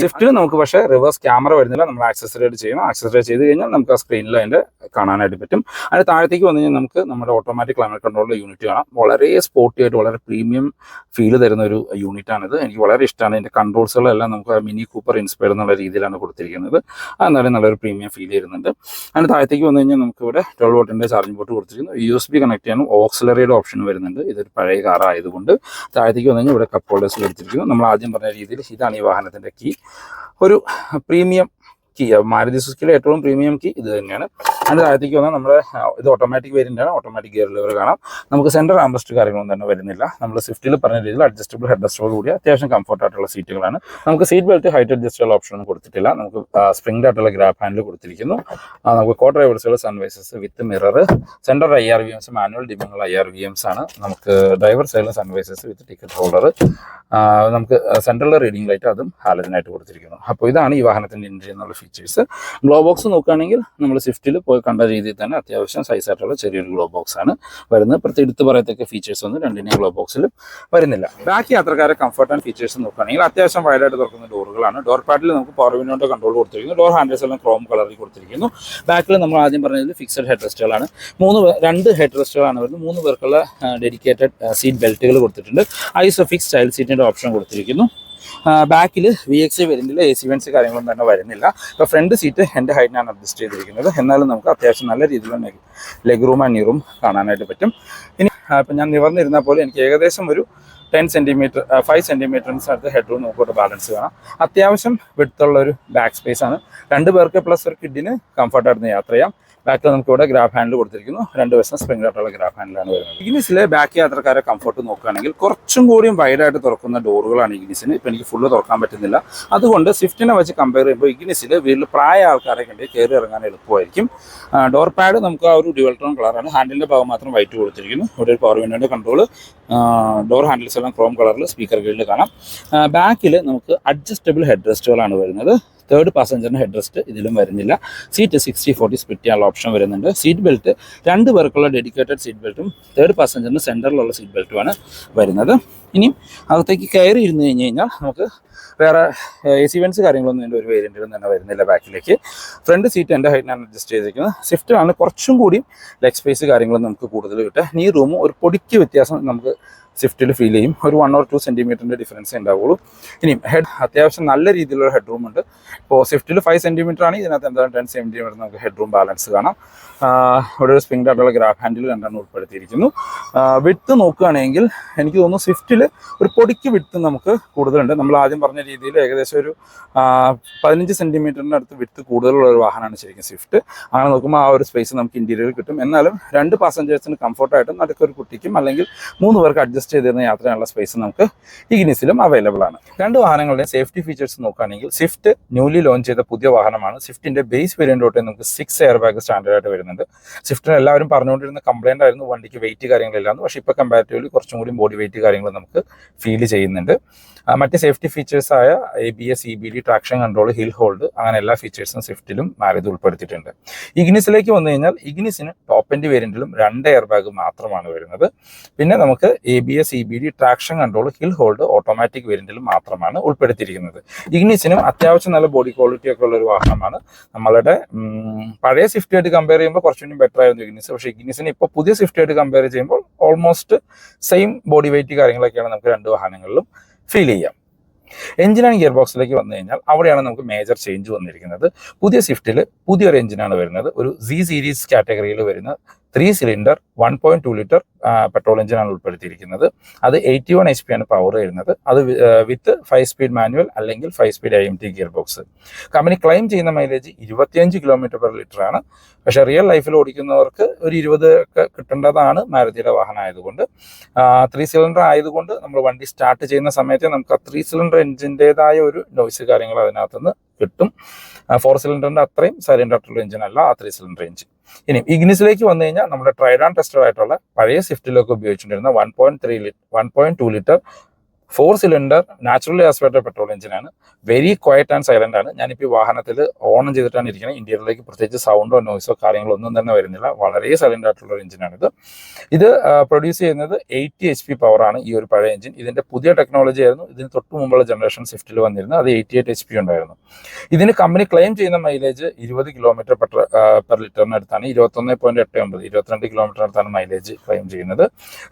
സ്വിഫ്റ്റിൽ നമുക്ക് പക്ഷേ റിവേഴ്സ് ക്യാമറ വരുന്നില്ല. നമ്മൾ ആക്സസറേറ്റ് ചെയ്യണം. ആക്സസറേറ്റ് ചെയ്ത് കഴിഞ്ഞാൽ നമുക്ക് ആ സ്ക്രീനിൽ അതിന്റെ കാണാനായിട്ട് പറ്റും. അതിന് താഴത്തേക്ക് വന്നു കഴിഞ്ഞാൽ നമുക്ക് നമ്മുടെ ഓട്ടോമാറ്റിക് ക്ലൈമറ്റ് കൺട്രോളിലെ യൂണിറ്റ് കാണാം. വളരെ സ്പോർട്ടി ആയിട്ട് വളരെ പ്രീമിയം ഫീൽ തരുന്ന ഒരു യൂണിറ്റാണിത് എനിക്ക് വളരെ ഇഷ്ടമാണ് ഇതിന്റെ കൺട്രോൾസുകളെല്ലാം നമുക്ക് മിനി കൂപ്പർ ഇൻസ്പയർ എന്നുള്ള രീതിയിലാണ് കൊടുത്തിരിക്കുന്നത്. എന്നാലും നല്ലൊരു പ്രീമിയം ഫീൽ ചെയ്യുന്നുണ്ട് അതിന് താഴത്തേക്ക് വന്നു കഴിഞ്ഞാൽ നമുക്ക് ഇവിടെ ട്വൽവ് വോട്ടിന്റെ ചാർജിംഗ് പോർട്ട് കൊടുത്തിരിക്കുന്നു. യു എസ് ബി കണക്ട് ചെയ്യാനും ഓക്സിലറിയുടെ ഓപ്ഷൻ വരുന്നുണ്ട്. ഇതൊരു പഴയ കാർ ആയതുകൊണ്ട് താഴത്തേക്ക് വന്നു കഴിഞ്ഞാൽ ഇവിടെ കപ്പ് ഹോൾഡേഴ്സ് കൊടുത്തിരിക്കുന്നു നമ്മൾ ആദ്യം പറഞ്ഞ രീതിയിൽ ഇതാണ് ഈ വാഹനത്തിന്റെ കീ ഒരു പ്രീമിയം കീ മാരുതി സുസുക്കിയിലെ ഏറ്റവും പ്രീമിയം കീ ഇത് തന്നെയാണ്. അതിന് താഴത്തേക്ക് വന്നാൽ നമ്മുടെ ഇത് ഓട്ടോമാറ്റിക് വേരിയന്റ് ആണ്. ഓട്ടോമാറ്റിക് ഗിയർ ലിവർ കാണാം. നമുക്ക് സെന്റർ ആംബസ്റ്റ് കാര്യങ്ങളൊന്നും തന്നെ വരുന്നില്ല. നമ്മൾ സ്വിഫ്റ്റിൽ പറഞ്ഞ രീതിയിൽ അഡ്ജസ്റ്റബിൾ ഹെഡ് റെസ്റ്റോട് കൂടി അത്യാവശ്യം കംഫർട്ട് ആയിട്ടുള്ള സീറ്റുകളാണ് നമുക്ക് seat belt height adjustable option ഒന്നും കൊടുത്തിട്ടില്ല. നമുക്ക് സ്പ്രിംഗ് ആയിട്ടുള്ള ഗ്രാബ് ഹാൻഡിൽ കൊടുത്തിരിക്കുന്നു. നമുക്ക് co ഡ്രൈവേഴ്സുകൾ sun visors with mirror centre I R V Ms manual ഡിമിങ്ങൾ I R V Ms ആണ്. നമുക്ക് ഡ്രൈവർ സൈഡിലെ സൺവൈസസ് വിത്ത് ടിക്കറ്റ് ഹോൾഡർ നമുക്ക് സെൻട്രലിലെ റീഡിംഗ് ലൈറ്റ് അതും ഹാലജനായിട്ട് കൊടുത്തിരിക്കുന്നു. അപ്പോൾ ഇതാണ് ഈ വാഹനത്തിന്റെ ഇന്റീരിയർ എന്നുള്ള ഫീച്ചേഴ്സ് ഗ്ലോ ബോക്സ് നോക്കുകയാണെങ്കിൽ നമ്മൾ സ്വിഫ്റ്റിൽ പോയി കണ്ട രീതിയിൽ തന്നെ അത്യാവശ്യം സൈസ് ആയിട്ടുള്ള ചെറിയൊരു ഗ്ലോ ബോക്സ് ആണ് വരുന്നത്. പ്രത്യേക എടുത്ത് പറയത്തൊക്കെ ഫീച്ചേഴ്സ് ഒന്നും രണ്ടിനെയും ഗ്ലോ ബോക്സിലും വരുന്നില്ല. ബാക്കി യാത്രക്കാരെ കംഫർട്ട് ആൻഡ് ഫീച്ചേഴ്സ് നോക്കുകയാണെങ്കിൽ അത്യാവശ്യം വൈഡായിട്ട് തുറക്കുന്ന ഡോറുകളാണ്. ഡോർ പാഡിൽ നമുക്ക് പവർ വിൻഡോന്റെ കൺട്രോൾ കൊടുത്തിരിക്കുന്നു. ഡോർ ഹാൻഡിൽസ് എല്ലാം ക്രോം കളറിൽ കൊടുത്തിരിക്കുന്നു. ബാക്കിൽ നമ്മൾ ആദ്യം പറഞ്ഞത് ഫിക്സഡ് ഹെഡ് റെസ്റ്റുകളാണ് മൂന്ന് രണ്ട് ഹെഡ് റെസ്റ്റുകളാണ് വരുന്നത്. മൂന്ന് പേർക്കുള്ള ഡെഡിക്കേറ്റഡ് സീറ്റ് ബെൽറ്റുകൾ കൊടുത്തിട്ടുണ്ട്. ഐസോഫിക്സ് സ്റ്റൈൽ സീറ്റിന്റെ ഓപ്ഷൻ കൊടുത്തിരിക്കുന്നു. ബാക്കിൽ വി എക്സ് വരുന്നില്ല എ സി വെൻസ് കാര്യങ്ങളും തന്നെ വരുന്നില്ല. ഇപ്പോൾ ഫ്രണ്ട് സീറ്റ് എന്റെ ഹൈറ്റിനാണ് അഡ്ജസ്റ്റ് ചെയ്തിരിക്കുന്നത്. എന്നാലും നമുക്ക് അത്യാവശ്യം നല്ല രീതിയിലുള്ള ലെഗ് റൂം ആൻഡ് റൂം കാണാനായിട്ട് പറ്റും. ഇനി ഇപ്പം ഞാൻ നിവർന്നിരുന്ന പോലെ എനിക്ക് ഏകദേശം ഒരു ടെൻ സെന്റിമീറ്റർ ഫൈവ് സെന്റിമീറ്ററിന് അടുത്ത് ഹെഡ് റൂം നോക്കിയിട്ട് ബാലൻസ് കാണാം. അത്യാവശ്യം വിടുത്തുള്ള ഒരു ബാക്ക് സ്പേസ് ആണ്. രണ്ട് പേർക്ക് പ്ലസ് ഒരു കിഡിന് കംഫർട്ടായിരുന്നു യാത്ര ചെയ്യാം. ബാക്കിൽ നമുക്ക് ഇവിടെ ഗ്രാഫ് ഹാൻഡിൽ കൊടുത്തിരിക്കുന്നു. രണ്ട് വശം സ്പ്രിംഗ് ആയിട്ടുള്ള ഗ്രാഫ് ഹാൻഡിലാണ് വരുന്നത്. ഇഗ്നിസിലെ ബാക്ക് യാത്രക്കാരെ കംഫർട്ട് നോക്കുകയാണെങ്കിൽ കുറച്ചും കൂടിയും വൈഡായിട്ട് തുറക്കുന്ന ഡോറുകളാണ് ഇഗ്നിസിന് ഇപ്പം എനിക്ക് ഫുള്ള് തുറക്കാൻ പറ്റുന്നില്ല. അതുകൊണ്ട് സ്വിഫ്റ്റിനെ വെച്ച് കമ്പയർ ചെയ്യുമ്പോൾ ഇഗ്നിസിൽ വീട്ടിൽ പ്രായ ആൾക്കാരെ കണ്ടി കയറി ഇറങ്ങാൻ എളുപ്പമായിരിക്കും. ഡോർ പാഡ് നമുക്ക് ആ ഒരു ഡ്യുവൽ ടോൺ കളറാണ് ഹാൻഡിലിന്റെ ഭാഗം മാത്രം വൈറ്റ് കൊടുത്തിരിക്കുന്നു. ഇവിടെ ഒരു പവർ വിൻഡോയുടെ കൺട്രോൾ ഡോർ ഹാൻഡിൽസ് എല്ലാം ക്രോം കളറിൽ സ്പീക്കർ ഗീൽഡ് കാണാം. ബാക്കിൽ നമുക്ക് അഡ്ജസ്റ്റബിൾ ഹെഡ് റെസ്റ്റുകളാണ് വരുന്നത്. തേർഡ് പാസഞ്ചറിന് ഹെഡ് റെസ്റ്റ് ഇതിലും വരുന്നില്ല. സീറ്റ് സിക്സ്റ്റി ഫോർട്ടി സ്പ്ലിറ്റ് ചെയ്യാനുള്ള ഓപ്ഷൻ വരുന്നുണ്ട്. സീറ്റ് ബെൽറ്റ് രണ്ട് പേർക്കുള്ള ഡെഡിക്കേറ്റഡ് സീറ്റ് ബെൽറ്റും തേർഡ് പാസഞ്ചറിന് സെന്ററിലുള്ള സീറ്റ് ബെൽറ്റുമാണ് വരുന്നത്. ഇനിയും അകത്തേക്ക് കയറി ഇരുന്ന് കഴിഞ്ഞ് കഴിഞ്ഞാൽ നമുക്ക് വേറെ എ സി വെൻസ് കാര്യങ്ങളൊന്നും ഇതിന്റെ ഒരു വേരിയന്റിലും തന്നെ വരുന്നില്ല ബാക്കിലേക്ക് ഫ്രണ്ട് സീറ്റ് എന്റെ ഹൈറ്റിനാണ് അഡ്ജസ്റ്റ് ചെയ്തിരിക്കുന്നത് സ്വിഫ്റ്റിലാണ് കുറച്ചും കൂടി ലെഗ് സ്പേസ് കാര്യങ്ങളും നമുക്ക് കൂടുതൽ കിട്ടുക. ഈ റൂമും ഒരു പൊടിക്ക് വ്യത്യാസം നമുക്ക് സ്വിഫ്റ്റിൽ ഫീൽ ചെയ്യും. ഒരു വൺ ഓർ ടു സെന്റിമീറ്ററിന്റെ ഡിഫറൻസ് ഉണ്ടാവുള്ളൂ. ഇനിയും ഹെഡ് അത്യാവശ്യം നല്ല രീതിയിലുള്ള ഹെഡ് റൂം ഉണ്ട്. ഇപ്പോൾ സ്വിഫ്റ്റിൽ ഫൈവ് സെന്റിമീറ്റർ ആണ്. ഇതിനകത്ത് എന്താണ് ടെൻ സെന്റിമീറ്റർ നമുക്ക് ഹെഡ് റൂം ബാലൻസ് കാണാം. ഇവിടെ ഒരു സ്പ്രിംഗ് ആയിട്ടുള്ള ഗ്രാഫ് ഹാൻഡിൽ രണ്ടാണ് ഉൾപ്പെടുത്തിയിരിക്കുന്നു. വിട്ട് നോക്കുകയാണെങ്കിൽ എനിക്ക് തോന്നുന്നു സ്വിഫ്റ്റിൽ ഒരു പൊടിക്ക് വിട്ത്ത് നമുക്ക് കൂടുതലുണ്ട്. നമ്മൾ ആദ്യം രീതിയിൽ ഏകദേശം ഒരു പതിനഞ്ച് സെന്റിമീറ്ററിന്റെ അടുത്ത് വിട്ട് കൂടുതലുള്ള ഒരു വാഹനമാണ് ശരിക്കും സ്വിഫ്റ്റ് അങ്ങനെ നോക്കുമ്പോൾ ആ ഒരു സ്പേസ് നമുക്ക് ഇന്റീരിയറിൽ കിട്ടും. എന്നാലും രണ്ട് പാസഞ്ചേഴ്സിന് കംഫർട്ടായിട്ടും നടുക്കൊരു കുട്ടിക്കും അല്ലെങ്കിൽ മൂന്ന് പേർക്ക് അഡ്ജസ്റ്റ് ചെയ്തിരുന്ന യാത്രയുള്ള സ്പേസ് നമുക്ക് ഇഗ്നിസിലും അവൈലബിൾ ആണ്. രണ്ട് വാഹനങ്ങളുടെ സേഫ്റ്റി ഫീച്ചേഴ്സ് നോക്കുകയാണെങ്കിൽ സ്വിഫ്റ്റ് ന്യൂലി ലോഞ്ച് ചെയ്ത പുതിയ വാഹനമാണ്. സ്വിഫ്റ്റിന്റെ ബേസ് വേരിയന്റ് തൊട്ടേ നമുക്ക് സിക്സ് എയർ ബാഗ് സ്റ്റാൻഡേർഡ് ആയിട്ട് വരുന്നുണ്ട്. സ്വിഫ്റ്റിന് എല്ലാവരും പറഞ്ഞുകൊണ്ടിരുന്ന കംപ്ലൈന്റ് ആയിരുന്നു വണ്ടിക്ക് വെയിറ്റ് കാര്യങ്ങളില്ലാന്ന് പക്ഷേ ഇപ്പോൾ കമ്പാരിറ്റീവ്ലി കുറച്ചും കൂടി ബോഡി വെയിറ്റ് കാര്യങ്ങൾ നമുക്ക് ഫീൽ ചെയ്യുന്നുണ്ട്. മറ്റ് സേഫ്റ്റി ഫീച്ചേഴ്സ് ആയ A B S E B D traction control hill hold അങ്ങനെ എല്ലാ ഫീച്ചേഴ്സും സ്വിഫ്റ്റിലും മാരുതി ഉൾപ്പെടുത്തിയിട്ടുണ്ട്. ഇഗ്നിസിലേക്ക് വന്നു കഴിഞ്ഞാൽ ഇഗ്നിസിന് ടോപ്പ് എൻഡ് വേരിയന്റിലും രണ്ട് എയർ ബാഗ് മാത്രമാണ് വരുന്നത്. പിന്നെ നമുക്ക് A B S E B D traction control hill hold automatic വേരിയന്റിലും മാത്രമാണ് ഉൾപ്പെടുത്തിയിരിക്കുന്നത്. ഇഗ്നിസിനും അത്യാവശ്യം നല്ല ബോഡി ക്വാളിറ്റി ഒക്കെ ഉള്ള ഒരു വാഹനമാണ്. നമ്മളുടെ പഴയ സ്വിഫ്റ്റ് ആയിട്ട് കമ്പയർ ചെയ്യുമ്പോൾ കുറച്ചുകൂടി ബെറ്റർ ആയിരുന്നു ഇഗ്നിസ് പക്ഷേ ഇഗ്നിസിന് ഇപ്പോൾ പുതിയ സ്വിഫ്റ്റ് ആയിട്ട് കമ്പയർ ചെയ്യുമ്പോൾ ഓൾമോസ്റ്റ് സെയിം ബോഡി വെയിറ്റ് കാര്യങ്ങളൊക്കെയാണ് നമുക്ക് രണ്ട് വാഹനങ്ങളിലും ഫീൽ ചെയ്യാം. എഞ്ചിൻ ആൻഡ് ഗിയർ ബോക്സിലേക്ക് വന്നു കഴിഞ്ഞാൽ അവിടെയാണ് നമുക്ക് മേജർ ചേഞ്ച് വന്നിരിക്കുന്നത്. പുതിയ സ്വിഫ്റ്റിൽ പുതിയൊരു എഞ്ചിനാണ് വരുന്നത്. ഒരു സി സീരീസ് കാറ്റഗറിയിൽ വരുന്ന three cylinder one point two litre petrol എഞ്ചിനാണ് ഉൾപ്പെടുത്തിയിരിക്കുന്നത്. അത് എയ്റ്റി വൺ എച്ച് പി ആണ് പവർ വരുന്നത്. അത് വിത്ത് ഫൈവ് സ്പീഡ് മാനുവൽ അല്ലെങ്കിൽ five speed I M T gear box company claim ചെയ്യുന്ന മൈലേജ് ഇരുപത്തിയഞ്ച് കിലോമീറ്റർ പെർ ലിറ്റർ ആണ്. പക്ഷെ റിയൽ ലൈഫിൽ ഓടിക്കുന്നവർക്ക് ഒരു ഇരുപത് ഒക്കെ കിട്ടേണ്ടതാണ് മാരുതിയുടെ വാഹനം ആയതുകൊണ്ട്. ത്രീ സിലിണ്ടർ ആയതുകൊണ്ട് നമ്മൾ വണ്ടി സ്റ്റാർട്ട് ചെയ്യുന്ന സമയത്ത് നമുക്ക് ആ ത്രീ സിലിണ്ടർ എഞ്ചിന്റെതായ ഒരു നോയ്സ് കാര്യങ്ങൾ അതിനകത്തുനിന്ന് കിട്ടും. ഫോർ സിലിണ്ടറിന്റെ അത്രയും സൈലന്റ് ആയിട്ടുള്ള എഞ്ചിൻ അല്ല ആ ത്രീ സിലിണ്ടർ എഞ്ചിൻ ഇനി ഇഗ്നിസിലേക്ക് വന്നു കഴിഞ്ഞാൽ നമ്മുടെ ട്രൈഡാൻ ടെസ്റ്റഡ് ആയിട്ടുള്ള പഴയ സ്വിഫ്റ്റിലൊക്കെ ഉപയോഗിച്ചിട്ടുണ്ടായിരുന്ന one point three litre one point two litre four cylinder naturally aspirated petrol എഞ്ചിനാണ് വെരി ക്വയറ്റ് ആൻഡ് സൈലന്റ് ആണ്. ഞാനിപ്പോൾ ഈ വാഹനത്തിൽ ഓൺ ചെയ്തിട്ടാണ് ഇരിക്കുന്നത്. ഇന്ത്യയിലേക്ക് പ്രത്യേകിച്ച് സൗണ്ടോ നോയ്സോ കാര്യങ്ങളോ ഒന്നും തന്നെ വരുന്നില്ല. വളരെ സൈലന്റ് ആയിട്ടുള്ള ഒരു എഞ്ചിനാണിത് ഇത്. പ്രൊഡ്യൂസ് ചെയ്യുന്നത് എയ്റ്റി എച്ച് പി പവറാണ് ഈ ഒരു പഴയ എഞ്ചിൻ ഇതിന്റെ പുതിയ ടെക്നോളജി ആയിരുന്നു. ഇതിന് തൊട്ട് മുമ്പുള്ള ജനറേഷൻ സ്വിഫ്റ്റിൽ വന്നിരുന്നത്. അത് എയ്റ്റി എയ്റ്റ് എച്ച് പി ഉണ്ടായിരുന്നു. ഇതിന് കമ്പനി ക്ലെയിം ചെയ്യുന്ന മൈലേജ് ഇരുപത് കിലോമീറ്റർ പെർ ലിറ്ററിന് അടുത്താണ്. ഇരുപത്തൊന്ന് പോയിന്റ് എട്ട് ഒമ്പത് ഇരുപത്തിരണ്ട് കിലോമീറ്റർ അടുത്താണ് മൈലേജ് ക്ലെയിം ചെയ്യുന്നത്.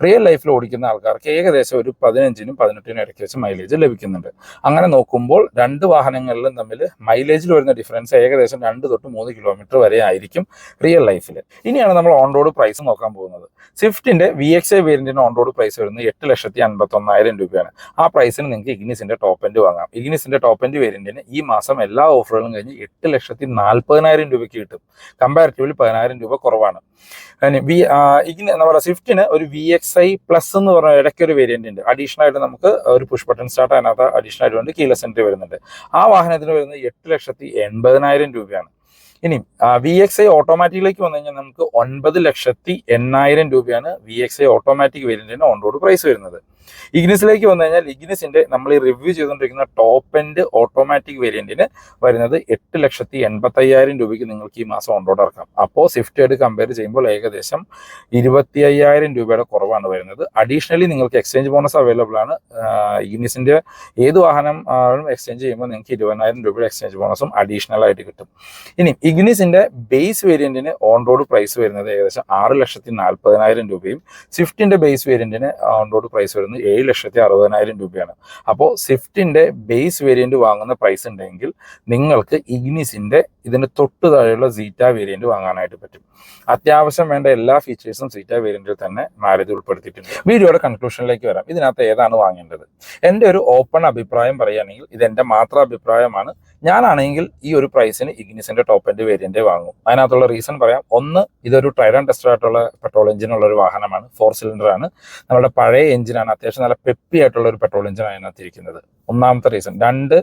റിയൽ ലൈഫിൽ ഓടിക്കുന്ന ആൾക്കാർക്ക് ഏകദേശം ഒരു പതിനഞ്ചിനും പതിനെട്ടിനും ഇടയ്ക്ക് വെച്ച് മൈലേജ് ലഭിക്കുന്നുണ്ട്. അങ്ങനെ നോക്കുമ്പോൾ രണ്ട് വാഹനങ്ങളിലും തമ്മിൽ മൈലേജിൽ വരുന്ന ഡിഫറൻസ് ഏകദേശം രണ്ട് തൊട്ട് മൂന്ന് കിലോമീറ്റർ വരെ ആയിരിക്കും റിയൽ ലൈഫിൽ ഇനിയാണ് നമ്മൾ ഓൺ റോഡ് പ്രൈസ് നോക്കാൻ പോകുന്നത്. സ്വിഫ്റ്റിന്റെ വി എക്സ് ഐ വേരിയന്റിന് ഓൺ റോഡ് പ്രൈസ് വരുന്നത് എട്ട് ലക്ഷത്തി അൻപത്തി ഒന്നായിരം രൂപയാണ്. ആ പ്രൈസിന് നിങ്ങൾക്ക് ഇഗ്നിസിന്റെ ടോപ്പ് എൻഡ് വാങ്ങാം. ഇഗ്നിസിന്റെ ടോപ്പ് എൻഡ് വേരിയന്റിന് ഈ മാസം എല്ലാ ഓഫറുകളും കഴിഞ്ഞ് എട്ട് ലക്ഷത്തി നാൽപ്പതിനായിരം രൂപയ്ക്ക് കിട്ടും. കമ്പാരിറ്റീവ്ലി പതിനായിരം രൂപ കുറവാണ്. അതിന് വി ഇതിന് എന്താ പറയുക സ്വിഫ്റ്റിന് ഒരു വി എക്സ് ഐ പ്ലസ് എന്ന് പറഞ്ഞ ഇടയ്ക്ക് ഒരു വേരിയന്റ് ഉണ്ട്. അഡീഷണൽ ആയിട്ട് നമുക്ക് ഒരു പുഷ് ബട്ടൺ സ്റ്റാർട്ട് അതിനകത്ത് അഡീഷണൽ ആയിട്ട് വേണ്ടി കീല എൻട്രി വരുന്നുണ്ട്. ആ വാഹനത്തിന് വരുന്നത് എട്ട് ലക്ഷത്തി എൺപതിനായിരം രൂപയാണ്. ഇനി വി എക്സ് ഐ ഓട്ടോമാറ്റിക്കിലേക്ക് വന്നു കഴിഞ്ഞാൽ നമുക്ക് ഒൻപത് ലക്ഷത്തി എണ്ണായിരം രൂപയാണ് വി എക്സ് ഐ ഓട്ടോമാറ്റിക് വേരിയന്റിന് ഓൺ റോഡ് പ്രൈസ് വരുന്നത്. ഇഗ്നിസിലേക്ക് വന്നു കഴിഞ്ഞാൽ ഇഗ്നിസിന്റെ നമ്മൾ ഈ റിവ്യൂ ചെയ്തുകൊണ്ടിരിക്കുന്ന ടോപ്പ് എൻഡ് ഓട്ടോമാറ്റിക് വേരിയന്റിന് വരുന്നത് എട്ട് ലക്ഷത്തി എൺപത്തി അയ്യായിരം രൂപയ്ക്ക് നിങ്ങൾക്ക് ഈ മാസം ഓൺ റോഡ് ഇറക്കാം. അപ്പോൾ സ്വിഫ്റ്റ് ആയിട്ട് കമ്പയർ ചെയ്യുമ്പോൾ ഏകദേശം ഇരുപത്തി അയ്യായിരം രൂപയുടെ കുറവാണ് വരുന്നത്. അഡീഷണലി നിങ്ങൾക്ക് എക്സ്ചേഞ്ച് ബോണസ് അവൈലബിൾ ആണ്. ഇഗ്നിസിന്റെ ഏത് വാഹനം എക്സ്ചേഞ്ച് ചെയ്യുമ്പോൾ നിങ്ങൾക്ക് ഇരുപതിനായിരം രൂപയുടെ എക്സ്ചേഞ്ച് ബോണസും അഡീഷണൽ ആയിട്ട് കിട്ടും. ഇനി ഇഗ്നിസിന്റെ ബേസ് വേരിയന്റിന് ഓൺ റോഡ് പ്രൈസ് വരുന്നത് ഏകദേശം ആറ് ലക്ഷത്തി നാൽപ്പതിനായിരം രൂപയും സ്വിഫ്റ്റിന്റെ ബേസ് വേരിയന്റിന് ഓൺ റോഡ് പ്രൈസ് വരുന്നത് ഏഴ് ലക്ഷത്തി അറുപതിനായിരം രൂപയാണ്. അപ്പോൾ സ്വിഫ്റ്റിന്റെ ബേസ് വേരിയന്റ് വാങ്ങുന്ന പ്രൈസ് ഉണ്ടെങ്കിൽ നിങ്ങൾക്ക് ഇഗ്നിസിന്റെ ഇതിന് തൊട്ട് താഴെയുള്ള സീറ്റ വേരിയന്റ് വാങ്ങാനായിട്ട് പറ്റും. അത്യാവശ്യം വേണ്ട എല്ലാ ഫീച്ചേഴ്സും സീറ്റ വേരിയന്റിൽ തന്നെ മാരുതി ഉൾപ്പെടുത്തിയിട്ടുണ്ട്. വീഡിയോയുടെ കൺക്ലൂഷനിലേക്ക് വരാം. ഇതിനകത്ത് ഏതാണ് വാങ്ങേണ്ടത്? എന്റെ ഒരു ഓപ്പൺ അഭിപ്രായം പറയുകയാണെങ്കിൽ ഇത് എന്റെ മാത്രം അഭിപ്രായമാണ്. ഞാനാണെങ്കിൽ ഈ ഒരു പ്രൈസിന് ഇഗ്നിസിന്റെ ടോപ്പ് എൻഡ് വേരിയന്റ് വാങ്ങും. അതിനകത്തുള്ള റീസൺ പറയാം. ഒന്ന് ഇതൊരു ടെസ്റ്റർ ആയിട്ടുള്ള പെട്രോൾ എഞ്ചിനുള്ള ഒരു വാഹനമാണ്. ഫോർ സിലിണ്ടർ ആണ്. നമ്മുടെ പഴയ എഞ്ചിനാണ് അത്യാവശ്യം നല്ല പെപ്പി ആയിട്ടുള്ള ഒരു പെട്രോൾ എഞ്ചിനാണ് അതിനകത്ത് ഇരിക്കുന്നത്. ഒന്നാമത്തെ റീസൺ രണ്ട്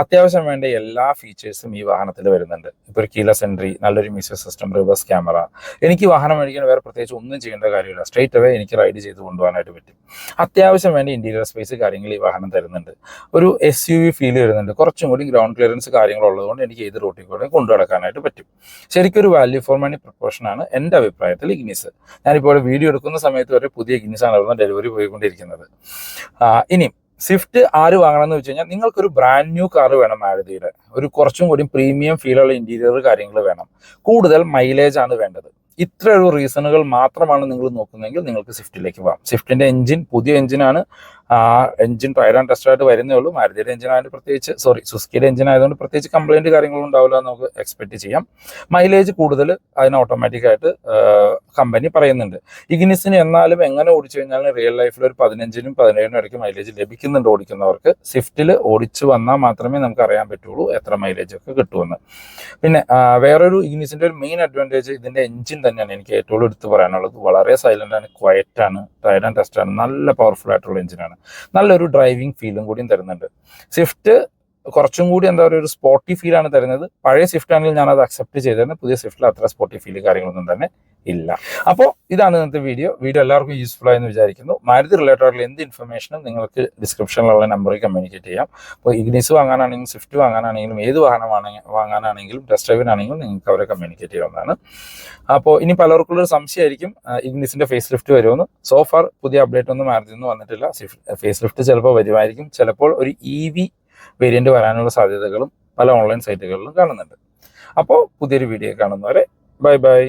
അത്യാവശ്യം വേണ്ട എല്ലാ ഫീച്ചേഴ്സും ഈ വാഹനത്തിൽ വരുന്നുണ്ട്. ഇപ്പോൾ ഒരു കീലസ് എൻട്രി നല്ലൊരു മ്യൂസിക് സിസ്റ്റം റിവേഴ്സ് ക്യാമറ എനിക്ക് വാഹനം മേടിക്കാൻ വേറെ പ്രത്യേകിച്ച് ഒന്നും ചെയ്യേണ്ട കാര്യമില്ല. സ്ട്രേറ്റ് അവേ എനിക്ക് റൈഡ് ചെയ്ത് കൊണ്ടുപോകാനായിട്ട് പറ്റും. അത്യാവശ്യം വേണ്ട ഇന്റീരിയർ സ്പേസ് കാര്യങ്ങൾ ഈ വാഹനം തരുന്നുണ്ട്. ഒരു എസ് യു വി ഫീൽ വരുന്നുണ്ട്. കുറച്ചും കൂടി ഗ്രൗണ്ട് ക്ലിയറൻസ് കാര്യങ്ങളുള്ളതുകൊണ്ട് എനിക്ക് ഏത് റൂട്ടിൽ കൂടെ കൊണ്ടു നടക്കാനായിട്ട് പറ്റും. ശരിക്കും ഒരു വാല്യൂ ഫോർ മണി പ്രൊപ്പോർഷനാണ് എന്റെ അഭിപ്രായത്തിൽ ഇഗ്നിസ് ഞാനിപ്പോൾ വീഡിയോ എടുക്കുന്ന സമയത്ത് വരെ പുതിയ ഇഗ്നിസാണ് അവിടെ ഡെലിവറി പോയിക്കൊണ്ടിരിക്കുന്നത്. ഇനിയും ഇനി സ്വിഫ്റ്റ് ആര് വാങ്ങണം എന്ന് വെച്ച് കഴിഞ്ഞാൽ നിങ്ങൾക്കൊരു ബ്രാൻഡ് ന്യൂ കാർ വേണം മാരുതിയുടെ. ഒരു കുറച്ചും കൂടി പ്രീമിയം ഫീലുള്ള ഇന്റീരിയർ കാര്യങ്ങൾ വേണം. കൂടുതൽ മൈലേജ് ആണ് വേണ്ടത്. ഇത്ര ഒരു റീസണുകൾ മാത്രമാണ് നിങ്ങൾ നോക്കുന്നതെങ്കിൽ നിങ്ങൾക്ക് സ്വിഫ്റ്റിലേക്ക് പോകാം. സ്വിഫ്റ്റിന്റെ എഞ്ചിൻ പുതിയ എഞ്ചിനാണ് എഞ്ചിൻ ട്രയൽ ആൻഡ് ടെസ്റ്റ് ആയിട്ട് വരുന്നേ ഉള്ളൂ. മാരുതിയുടെ എഞ്ചിൻ ആയതുകൊണ്ട് പ്രത്യേകിച്ച് സോറി സുസ്കിയുടെ എഞ്ചിൻ ആയതുകൊണ്ട് പ്രത്യേകിച്ച് കംപ്ലൈന്റ് കാര്യങ്ങളും ഉണ്ടാവില്ല എന്ന് നമുക്ക് എക്സ്പെക്ട് ചെയ്യാം. മൈലേജ് കൂടുതൽ അതിന് ഓട്ടോമാറ്റിക്കായിട്ട് കമ്പനി പറയുന്നുണ്ട്. ഇഗ്നിസിന് എന്നാലും എങ്ങനെ ഓടിച്ചു കഴിഞ്ഞാലും റിയൽ ലൈഫിൽ ഒരു പതിനഞ്ചിനും പതിനേഴിനും ഇടയ്ക്ക് മൈലേജ് ലഭിക്കുന്നുണ്ട് ഓടിക്കുന്നവർക്ക്. സ്വിഫ്റ്റിൽ ഓടിച്ചു വന്നാൽ മാത്രമേ നമുക്ക് അറിയാൻ പറ്റുള്ളൂ എത്ര മൈലേജ് ഒക്കെ കിട്ടുമെന്ന്. പിന്നെ ആ, വേറൊരു ഇഗ്നിസിന്റെ ഒരു മെയിൻ അഡ്വാന്റേജ് ഇതിന്റെ എഞ്ചിൻ തന്നെയാണ്. എനിക്ക് ഏറ്റവും എടുത്തു പറയാനുള്ളത്. വളരെ സൈലന്റ് ആണ് ക്വയറ്റ് ആണ് ട്രയൽ ആൻഡ് ടെസ്റ്റ് ആണ്. നല്ല പവർഫുൾ ആയിട്ടുള്ള എഞ്ചിനാണ് നല്ലൊരു ഡ്രൈവിംഗ് ഫീലും കൂടിയും തരുന്നുണ്ട്. സ്വിഫ്റ്റ് കുറച്ചും കൂടി എന്താ പറയുക ഒരു സ്പോർട്ടി ഫീലാണ് തരുന്നത്. പഴയ സ്വിഫ്റ്റ് ആണെങ്കിൽ ഞാൻ അത് അക്സെപ്റ്റ് ചെയ്തിരുന്നു പുതിയ സ്വിഫ്റ്റിൽ അത്ര സ്പോർട്ടി ഫീൽ കാര്യങ്ങളൊന്നും തന്നെ ഇല്ല. അപ്പോൾ ഇതാണ് ഇന്നത്തെ വീഡിയോ വീഡിയോ എല്ലാവർക്കും യൂസ്ഫുൾ ആയെന്ന് വിചാരിക്കുന്നു. മാരുതി റിലേറ്റഡ് എന്ത് ഇൻഫർമേഷനും നിങ്ങൾക്ക് ഡിസ്ക്രിപ്ഷനിലുള്ള നമ്പറിൽ കമ്മ്യൂണിക്കേറ്റ് ചെയ്യാം. അപ്പോൾ ഇഗ്നിസ് വാങ്ങാനാണെങ്കിലും സ്വിഫ്റ്റ് വാങ്ങാനാണെങ്കിലും ഏത് വാഹനമാണെങ്കിൽ വാങ്ങാനാണെങ്കിലും ടെസ്റ്റ് ഡ്രൈവിനാണെങ്കിലും നിങ്ങൾക്ക് അവരെ കമ്മ്യൂണിക്കേറ്റ് ചെയ്യാവുന്നതാണ്. അപ്പോൾ ഇനി പലർക്കുള്ള ഒരു സംശയമായിരിക്കും ഇഗ്നിസിന്റെ ഫേസ് ലിഫ്റ്റ് വരുമെന്ന്. സോ ഫാർ പുതിയ അപ്ഡേറ്റ് ഒന്നും മാരുതി ഒന്നും വന്നിട്ടില്ല. ഫേസ് ലിഫ്റ്റ് ചിലപ്പോൾ വരുമായിരിക്കും. ചിലപ്പോൾ ഒരു ഇ വി വേരിയന്റ് വരാനുള്ള സാധ്യതകളും പല ഓൺലൈൻ സൈറ്റുകളിലും കാണുന്നുണ്ട്. അപ്പോൾ പുതിയൊരു വീഡിയോ കാണുന്നവരെ ബൈ ബൈ